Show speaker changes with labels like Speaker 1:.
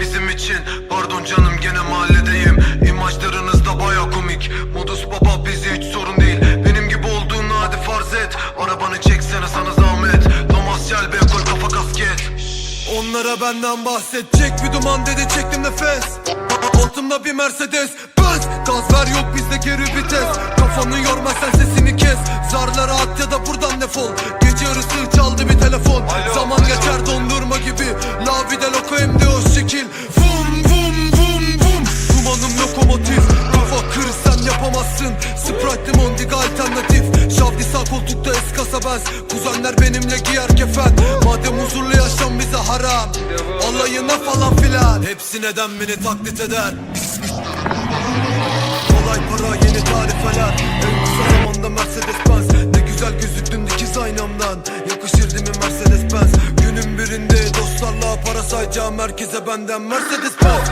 Speaker 1: bizim için. Pardon canım gene mahalledeyim. İmajlarınız da baya komik. Modus baba bizi hiç sorun değil. Benim gibi olduğunu hadi farz et. Arabanı çeksene sana zahmet. Domasyal Bekol kafa kasket. Onlara benden bahsedecek bir duman dedi çektim nefes. Altımda bir Mercedes Benz Gaz ver yok bizde geri vites. Kafanı yorma sen sesini vida loco hem de o şekil. Vum vum vum vum. Dumanım lokomotif. Kafa kır sen yapamazsın. Sprite limondiga alternatif. Şavdi sağ koltukta eskasa benz Kuzenler benimle giyer kefen Madem huzurlu yaşam bize haram. Alayına falan filan. Hepsi neden beni taklit eder? Kolay para yeni tarifeler En kısa zamanda Mercedes Benz Ne güzel gözüktün dikiz aynamdan. Yakışır değil mi Mercedes Benz Dostlarla para sayacağım herkese benden Mercedes Benz